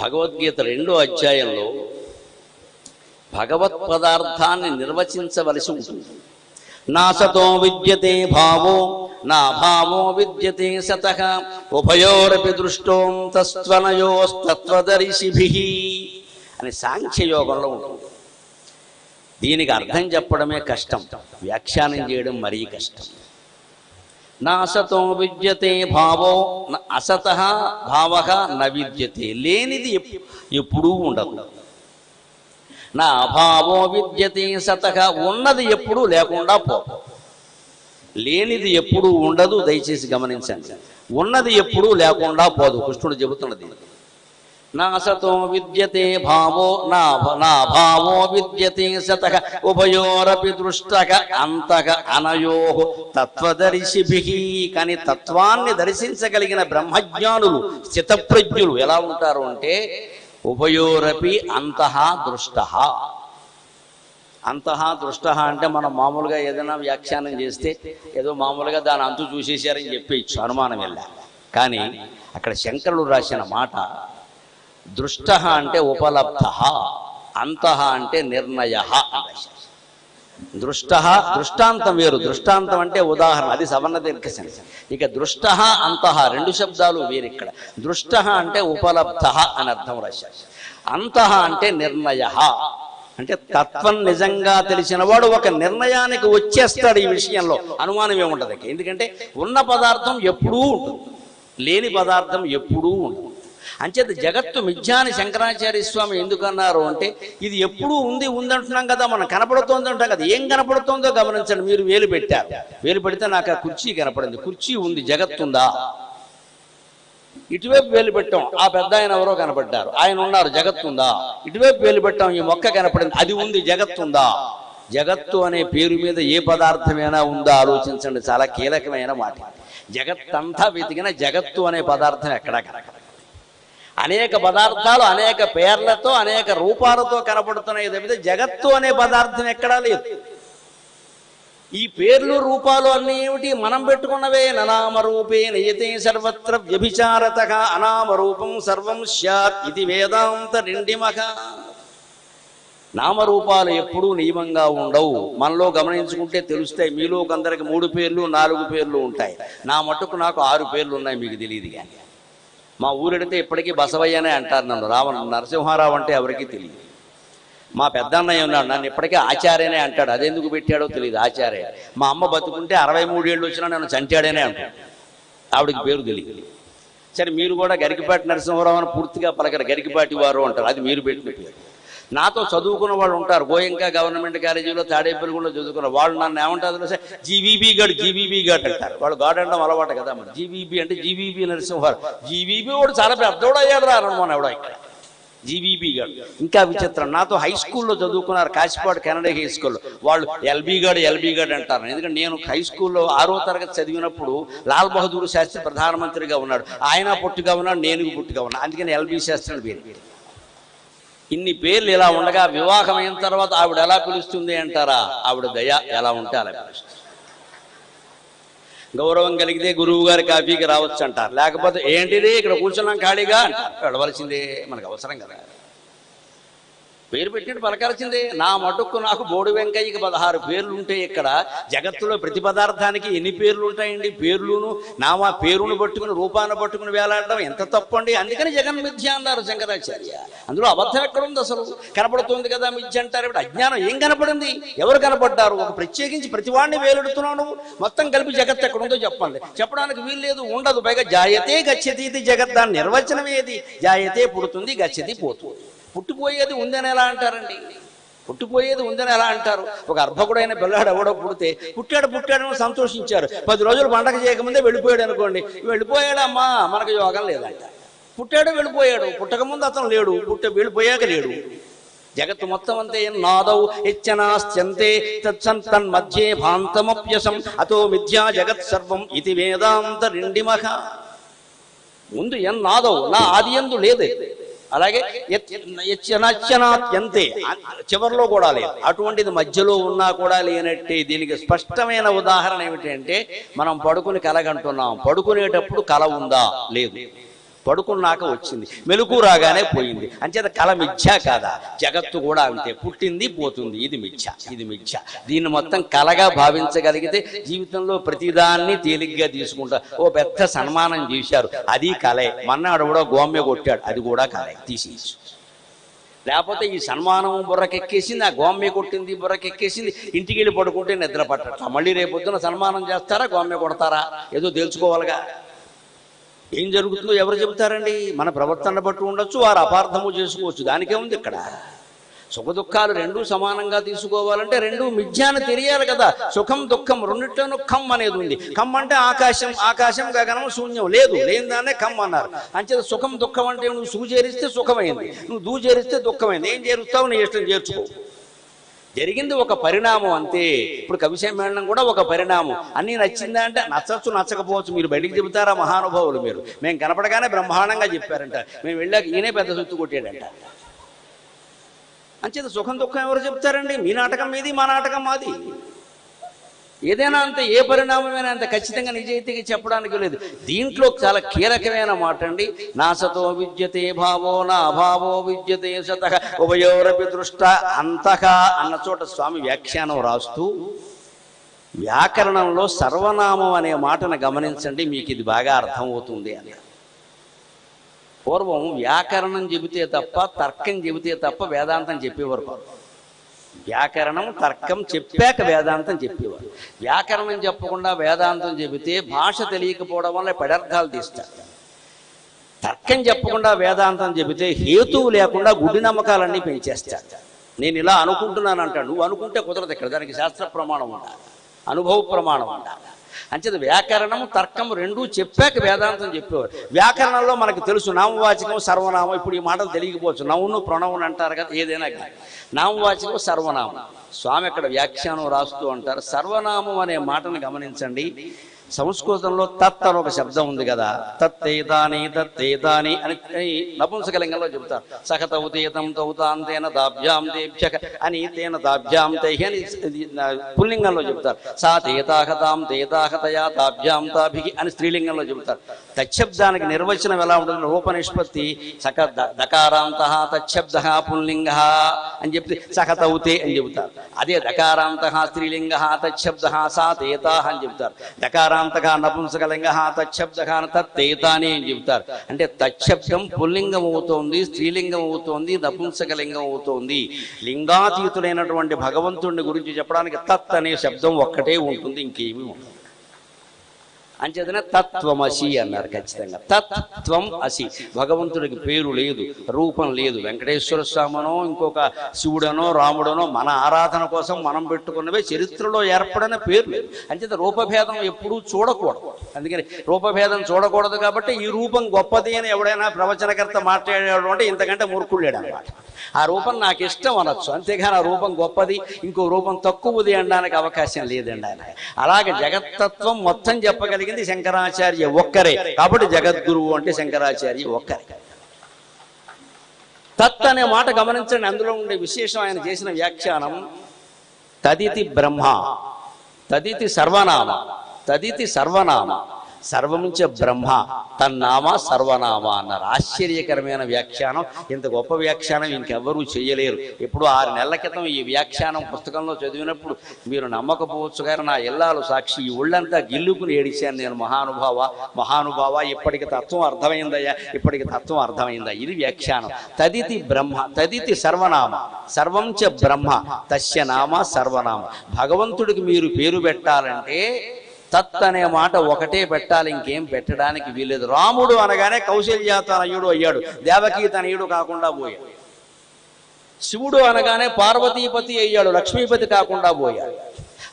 భగవద్గీత రెండో అధ్యాయంలో భగవత్ పదార్థాన్ని నిర్వచించవలసి ఉంటుంది. నా సతో విద్యతే భావో నా భావో విద్యతే సత ఉభయోరపి దృష్టోంతస్త్వనయోస్తత్వదర్శిభి అని సాంఖ్యయోగంలో ఉంటుంది. దీనికి అర్థం చెప్పడమే కష్టం వ్యాఖ్యానం చేయడం మరీ కష్టం. నాసతో విద్యతే భావో అసత భావ న విద్యతే. లేనిది ఎప్పుడూ ఉండదు. నా అభావో విద్యతే సత ఉన్నది ఎప్పుడూ లేకుండా పోదు లేనిది ఎప్పుడూ ఉండదు దయచేసి గమనించండి. ఉన్నది ఎప్పుడూ లేకుండా పోదు. కృష్ణుడు చెబుతున్నది. నాసతో విద్యతే భావో నా భ- నా భావో విద్యతే శతక ఉభయోరపి దృష్టక అంతక అనయో తత్వదర్శిభి కానీ తత్వాన్ని దర్శించగలిగిన బ్రహ్మజ్ఞానులు స్థితప్రజ్ఞులు ఎలా ఉంటారు అంటే ఉభయోరపి అంతః దృష్ట. అంతః దృష్ట అంటే మనం మామూలుగా ఏదైనా వ్యాఖ్యానం చేస్తే ఏదో మామూలుగా దాని అంతు చూసేశారని చెప్పేయచ్చు అనుమానం వెళ్ళా కానీ అక్కడ శంకరుడు రాసిన మాట దృష్ట అంటే ఉపలబ్ధ అంతః అంటే నిర్ణయ దృష్ట దృష్టాంతం వేరు. దృష్టాంతం అంటే ఉదాహరణ అది సవర్ణ దీర్ఘసని ఇక దృష్ట అంతః రెండు శబ్దాలు వేరు ఇక్కడ. దృష్ట అంటే ఉపలబ్ధ అని అర్థం రాశారు. అంతః అంటే నిర్ణయ. అంటే తత్వం నిజంగా తెలిసినవాడు ఒక నిర్ణయానికి వచ్చేస్తాడు ఈ విషయంలో. అనుమానం ఏముండదు ఎందుకంటే ఉన్న పదార్థం ఎప్పుడూ ఉంటుంది. లేని పదార్థం ఎప్పుడూ ఉంటుంది అంచేత జగత్తు మిథ్యాని శంకరాచార్య స్వామి ఎందుకు అన్నారు అంటే ఇది ఎప్పుడూ ఉంది ఉందంటున్నాం కదా మనం కనపడుతోంది అంటాం కదా ఏం కనపడుతోందో గమనించండి మీరు వేలు పెట్టారు. వేలు పెడితే నాకు ఆ కుర్చీ కనపడింది. కుర్చీ ఉంది జగత్తుందా ఇటువైపు వేలు పెట్టాం ఆ పెద్ద ఆయన ఎవరో కనపడ్డారు. ఆయన ఉన్నారు జగత్తుందా ఇటువైపు వేలు పెట్టాం ఈ మొక్క కనపడింది అది ఉంది జగత్తుందా జగత్తు అనే పేరు మీద ఏ పదార్థమైనా ఉందా? ఆలోచించండి చాలా కీలకమైన మాట జగత్తంతా వెతికిన జగత్తు అనే పదార్థం ఎక్కడా కనక అనేక పదార్థాలు అనేక పేర్లతో అనేక రూపాలతో కనపడుతున్నాయి తప్పితే జగత్తు అనే పదార్థం ఎక్కడా లేదు. ఈ పేర్లు రూపాలు అన్నీ ఏమిటి? మనం పెట్టుకున్నవే. ననామరూపే నయతే సర్వత్ర వ్యభిచారత. అనామరూపం సర్వం స్యాత్ ఇది వేదాంత నిండిమక నామరూపాలు ఎప్పుడూ నియమంగా ఉండవు. మనలో గమనించుకుంటే తెలుస్తాయి. మీలో కొందరికి మూడు పేర్లు నాలుగు పేర్లు ఉంటాయి. నా మట్టుకు నాకు ఆరు పేర్లు ఉన్నాయి మీకు తెలియదు కానీ. మా ఊరెడితే ఇప్పటికీ బసవయ్యనే అంటారు నన్ను. రావణ నరసింహారావు అంటే ఎవరికీ తెలియదు. మా పెద్దన్నయ్య ఉన్నాడు నన్ను ఇప్పటికీ ఆచార్యనే అంటాడు. అదెందుకు పెట్టాడో తెలియదు ఆచార్య. మా అమ్మ బతుకుంటే అరవై మూడేళ్ళు వచ్చినా నన్ను చంటాడనే అంటాడు. ఆవిడకి పేరు తెలియదు. సరే మీరు కూడా గరికిపాటి నరసింహారావు అని పూర్తిగా పలకరు. గరికిపాటి వారు అంటారు. అది మీరు పెట్టిన పేరు. నాతో చదువుకున్న వాళ్ళు ఉంటారు. గోయంక గవర్నమెంట్ కాలేజీలో తాడేపల్లిగూడలో చదువుకున్న వాళ్ళు నన్ను ఏమంటారు తెలిసే? జీవీబీ గడ్ జీవీబీ గడ్ అంటారు. వాళ్ళు గాడ్ అంటే అలవాటు కదా మరి. జీవీబీ అంటే జీవీబీ నరసింహారు జీవీబీ కూడా చాలా పెద్దోడు అయ్యాడు రా అనుమానం ఎవడో ఇక్కడ. జీవీబీ గాడు. ఇంకా విచిత్రం. నాతో హై స్కూల్లో చదువుకున్నారు కాశీపాడు కెనడా హై స్కూల్లో. వాళ్ళు ఎల్బీ గాడు ఎల్బీ గాడు అంటారు. ఎందుకంటే నేను హై స్కూల్లో ఆరో తరగతి చదివినప్పుడు లాల్ బహదూర్ శాస్త్రి ప్రధానమంత్రిగా ఉన్నాడు. ఆయన పుట్టుగా ఉన్నాడు నేను పుట్టుగా ఉన్నాను. అందుకని ఎల్బీ శాస్త్రి అని పేరు. ఇన్ని పేర్లు ఇలా ఉండగా వివాహం అయిన తర్వాత ఆవిడ ఎలా పిలుస్తుంది అంటారా? ఆవిడ దయ ఎలా ఉంటే అలా పిలుస్తుంది. గౌరవం కలిగితే గురువు గారి కాఫీకి రావచ్చు అంటారు లేకపోతే ఏంటిది? ఇక్కడ కూర్చున్నాం ఖాళీగా అంటారు. వెళ్ళవలసిందే మనకు అవసరం కదా. పేరు పెట్టినట్టు పలకరచిందే. నా మటుకు నాకు బోడి వెంకయ్యకి పదహారు పేర్లు ఉంటాయి ఇక్కడ జగత్తులో ప్రతి పదార్థానికి ఎన్ని పేర్లు ఉంటాయండి పేర్లును నామా పేరును పట్టుకుని రూపాన్ని పట్టుకుని వేలాడడం ఎంత తప్పండి? అందుకని జగన్ మిథ్య అన్నారు శంకరాచార్య. అందులో అబద్ధం ఎక్కడుంది అసలు? కనపడుతుంది కదా మిథ్య అంటారు. ఇప్పుడు అజ్ఞానం ఏం కనపడింది? ఎవరు కనపడ్డారు? ఒక ప్రత్యేకించి ప్రతివాడిని వేలెడుతున్నావు నువ్వు. మొత్తం కలిపి జగత్ ఎక్కడుందో చెప్పండి. చెప్పడానికి వీల్లేదు ఉండదు. పైగా జాయతే గచ్చతి ఇది జగత్. దాని నిర్వచనం ఏది? జాయతే పుడుతుంది గచ్చతి పోతుంది. పుట్టిపోయేది ఉందని ఎలా అంటారండి? పుట్టిపోయేది ఉందని ఎలా అంటారు? ఒక అర్భకుడైన పిల్లాడు ఎవడో పుడితే పుట్టాడు పుట్టాడని సంతోషించారు. పది రోజులు పండగ చేయకముందే వెళ్ళిపోయాడు అనుకోండి. వెళ్ళిపోయాడమ్మా మనకు యోగం లేదంట. పుట్టాడు వెళ్ళిపోయాడు. పుట్టకముందు అతను లేడు. పుట్ట వెళ్ళిపోయాక లేడు. జగత్తు మొత్తం అంతే. నాదౌ హెచ్చనాస్త్యంతే తత్సంతన్ మధ్యే భాంతమప్యసం. అతో మిథ్యా జగత్ సర్వం ఇది వేదాంత రిండిమహ ముందు ఎన్నాదౌ? నా ఆది ఎందు లేదే. అలాగే యచ్చనాత్యంతే చివరిలో కూడా లేదు. అటువంటిది మధ్యలో ఉన్నా కూడా లేనట్టే. దీనికి స్పష్టమైన ఉదాహరణ ఏమిటంటే మనం పడుకుని కలగంటున్నాం. పడుకునేటప్పుడు కల ఉందా? లేదు. పడుకున్నాక వచ్చింది. మెలకు రాగానే పోయింది. అంచేత కళ మిథ్యా కాదా? జగత్తు కూడా అంతే. పుట్టింది పోతుంది. ఇది మిథ్య. ఇది మిథ్య. దీన్ని మొత్తం కలగా భావించగలిగితే జీవితంలో ప్రతిదాన్ని తేలిగ్గా తీసుకుంటా. ఓ పెద్ద సన్మానం చేశారు. అది కలే. మన్నాడు కూడా గోమ్య కొట్టాడు. అది కూడా కలే. తీసేయచ్చు. లేకపోతే ఈ సన్మానం బుర్రకెక్కేసింది ఆ గోమ్య కొట్టింది బుర్రకెక్కేసింది. ఇంటికి వెళ్ళి పడుకుంటే నిద్ర పట్టట్లా మళ్ళీ రేపు సన్మానం చేస్తారా గోమ్య కొడతారా? ఏదో తెలుసుకోవాలిగా ఏం జరుగుతుందో ఎవరు చెబుతారండి? మన ప్రవర్తన బట్టి ఉండొచ్చు వారు అపార్థము చేసుకోవచ్చు. దానికే ఉంది ఇక్కడ. సుఖ దుఃఖాలు రెండూ సమానంగా తీసుకోవాలంటే రెండు మిథ్యాన్ని తెలియాలి కదా. సుఖం దుఃఖం రెండిట్లోనూ కమ్ అనేది ఉంది. కమ్ అంటే ఆకాశం ఆకాశం గగనం శూన్యం. లేదు లేని దాన్నే కమ్ అన్నారు. అంచేత సుఖం దుఃఖం అంటే నువ్వు సూ చేరిస్తే సుఖమైంది. నువ్వు దూ చేరిస్తే దుఃఖమైంది. ఏం చేరుస్తావు? నీ ఇష్టం చేర్చుకో. జరిగింది ఒక పరిణామం అంతే. ఇప్పుడు కవి సమ్మేళనం కూడా ఒక పరిణామం. అన్నీ నచ్చిందా అంటే నచ్చచ్చు నచ్చకపోవచ్చు. మీరు బయటికి చెబుతారా మహానుభావులు మీరు. మేము కనపడగానే బ్రహ్మాండంగా చెప్పారంట. మేము వెళ్ళాక ఈయనే పెద్ద సొత్తు కొట్టాడంట. అంచేత సుఖం దుఃఖం ఎవరు చెప్తారండి? మీ నాటకం మీది మా నాటకం మాది. ఏదైనా అంత ఏ పరిణామమైనా అంత ఖచ్చితంగా నిజాయితీగా చెప్పడానికి లేదు. దీంట్లో చాలా కీలకమైన మాట అండి. నా సతో విద్యతే భావో నా అభావో విద్యతే సత ఉభయోరపి దృష్ట అంతః అన్న చోట స్వామి వ్యాఖ్యానం రాస్తూ వ్యాకరణంలో సర్వనామం అనే మాటను గమనించండి మీకు ఇది బాగా అర్థమవుతుంది అని. పూర్వం వ్యాకరణం చెబితే తప్ప తర్కం చెబితే తప్ప వేదాంతం చెప్పేవారు కాదు. వ్యాకరణం తర్కం చెప్పాక వేదాంతం చెప్పేవారు. వ్యాకరణం చెప్పకుండా వేదాంతం చెబితే భాష తెలియకపోవడం వల్ల పదార్థాలు తీస్తారు తర్కం చెప్పకుండా వేదాంతం చెబితే హేతువు లేకుండా గుడి నమ్మకాలన్నీ పెంచేస్తారు నేను ఇలా అనుకుంటున్నాను అంటాడు నువ్వు అనుకుంటే కుదరదు ఇక్కడ. దానికి శాస్త్ర ప్రమాణం ఉండాలి. అనుభవ ప్రమాణం ఉండాలి. అంచేది వ్యాకరణం తర్కం రెండూ చెప్పాక వేదాంతం చెప్పేవారు. వ్యాకరణంలో మనకు తెలుసు నామవాచకం సర్వనామం. ఇప్పుడు ఈ మాటలు తెలియకపోవచ్చు. నవ్వును ప్రణవును అంటారు కదా ఏదైనా కానీ. నామవాచకం సర్వనామం. స్వామి అక్కడ వ్యాఖ్యానం రాస్తూ అంటారు సర్వనామం అనే మాటను గమనించండి. సంస్కృతంలో తత్ అని ఒక శబ్దం ఉంది కదా. తత్తేదాని తత్తేదాని అని నపుంసకలింగంలో చెబుతారు. సహ తౌతేతం తౌతాంతేన దాభ్యాం తేభ్యక అని తేన దాభ్యాం తేహి అని పుల్లింగంలో చెబుతారు. సా తేతాహతాం తేతాహతయా తాభ్యాం తాభికి అని స్త్రీలింగంలో చెబుతారు. తచ్చబ్దానికి నిర్వచనం ఎలా ఉంటుంది? రూప నిష్పత్తి సక దకారాంత తచ్చబ్ద పుల్లింగ అని చెప్తే సహ తౌతే అని చెబుతారు. అదే దకారాంత స్త్రీలింగ తచ్చబ్ద సా తేతాహ అని చెబుతారు. అంతగా నపుంసకలింగ తచ్చబ్దగాన తత్తేతాని అని చెబుతారు. అంటే తచ్చబ్దం పుల్లింగం అవుతోంది స్త్రీలింగం అవుతోంది నపుంసకలింగం అవుతోంది. లింగాతీతుడైనటువంటి భగవంతుడిని గురించి చెప్పడానికి తత్ అనే శబ్దం ఒక్కటే ఉంటుంది ఇంకేమీ ఉండదు. అంచేతన తత్వమసి అన్నారు ఖచ్చితంగా. తత్వం అసి. భగవంతుడికి పేరు లేదు రూపం లేదు. వెంకటేశ్వర స్వామనో ఇంకొక శివుడనో రాముడనో మన ఆరాధన కోసం మనం పెట్టుకున్నవే చరిత్రలో ఏర్పడిన పేరు లేదు అంచేత రూపభేదం ఎప్పుడూ చూడకూడదు. అందుకని రూపభేదం చూడకూడదు కాబట్టి ఈ రూపం గొప్పది అని ఎవడైనా ప్రవచనకర్త మాట్లాడాడు అంటే ఇంతకంటే మూర్ఖుడు అనమాట ఆ రూపం నాకు ఇష్టం అనొచ్చు. అంతేగాని ఆ రూపం గొప్పది ఇంకో రూపం తక్కువది అనడానికి అవకాశం లేదండి ఆయన. అలాగే జగత్తత్వం మొత్తం కలిగింది శంకరాచార్య ఒక్కరే. కాబట్టి జగద్గురువు అంటే శంకరాచార్య ఒక్కరే. తత్ అనే మాట గమనించండి. అందులో ఉండే విశేషం ఆయన చేసిన వ్యాఖ్యానం తదితి బ్రహ్మ తదితి సర్వనామ తదితి సర్వనామ. సర్వముంచ బ్రహ్మ తన్నామ సర్వనామ అన్నారు ఆశ్చర్యకరమైన వ్యాఖ్యానం. ఇంత గొప్ప వ్యాఖ్యానం ఇంకెవ్వరూ చేయలేరు. ఎప్పుడు ఆరు నెలల క్రితం ఈ వ్యాఖ్యానం పుస్తకంలో చదివినప్పుడు మీరు నమ్మకపోవచ్చు కానీ నా ఇల్లాలు సాక్షి ఈ ఒళ్ళంతా గిల్లుకుని ఏడిచాను నేను. మహానుభావ మహానుభావ ఇప్పటికి తత్వం అర్థమైందయ్యా ఇప్పటికి తత్వం అర్థమైందా? ఇది వ్యాఖ్యానం. తదితి బ్రహ్మ తదితి సర్వనామ. సర్వంచ బ్రహ్మ తస్య నామ సర్వనామ. భగవంతుడికి మీరు పేరు పెట్టాలంటే తత్ అనే మాట ఒకటే పెట్టాలి ఇంకేం పెట్టడానికి వీలేదు రాముడు అనగానే కౌశల్య తనయుడు అయ్యాడు. దేవకీ తనయుడు కాకుండా పోయాడు శివుడు అనగానే పార్వతీపతి అయ్యాడు లక్ష్మీపతి కాకుండా పోయాడు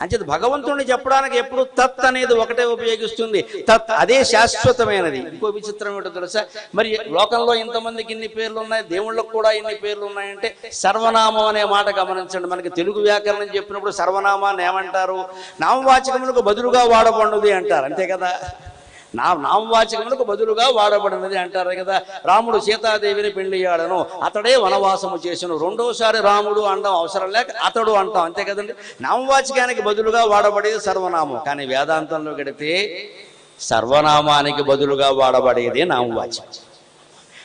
అంచేది భగవంతుడిని చెప్పడానికి ఎప్పుడు తత్ అనేది ఒకటే ఉపయోగిస్తుంది. తత్ అదే శాశ్వతమైనది. ఇంకో విచిత్రం ఏంటో తెలుసా? మరి లోకంలో ఇంతమందికి ఇన్ని పేర్లు ఉన్నాయి దేవుళ్ళకు కూడా ఇన్ని పేర్లు ఉన్నాయంటే సర్వనామం అనే మాట గమనించండి. మనకి తెలుగు వ్యాకరణం చెప్పినప్పుడు సర్వనామాన్ని ఏమంటారు? నామవాచకములకు బదులుగా వాడబడినది అంటారు. అంతే కదా? నా నామవాచకములకు బదులుగా వాడబడినది అంటారు కదా. రాముడు సీతాదేవిని పెళ్ళియాడను అతడే వనవాసము చేసను. రెండోసారి రాముడు అనడం అవసరం లేక అతడు అంటాం. అంతే కదండి? నామవాచకానికి బదులుగా వాడబడేది సర్వనామం. కానీ వేదాంతంలో గడితే సర్వనామానికి బదులుగా వాడబడేదే నామవాచకం.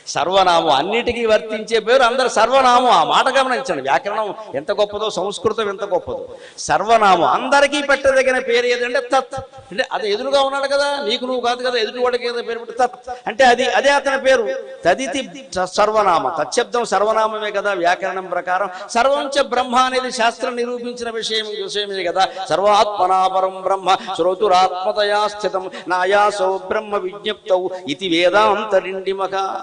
సర్వనామం అన్నిటికీ వర్తించే పేరు అందరు సర్వనామం. ఆ మాట గమనించండి. వ్యాకరణం ఎంత గొప్పదో సంస్కృతం ఎంత గొప్పదో. సర్వనామం అందరికీ పెట్టదగిన పేరు ఏదంటే తత్. అంటే అది ఎదురుగా ఉన్నాడు కదా నీకు నువ్వు కాదు కదా ఎదురు వాడికి ఏదో పేరు పెట్టి తత్. అంటే అది అదే అతని పేరు. తదితి స- సర్వనామ. తచ్చబ్దం సర్వనామమే కదా వ్యాకరణం ప్రకారం. సర్వంచ బ్రహ్మ అనేది శాస్త్రం నిరూపించిన విషయం విషయమే కదా. సర్వాత్మనాపరం బ్రహ్మ శ్రోతురాత్మతయా స్థితం. నాయాసౌ బ్రహ్మ విజ్ఞప్తౌ. ఇది వేదాంతరిండిమక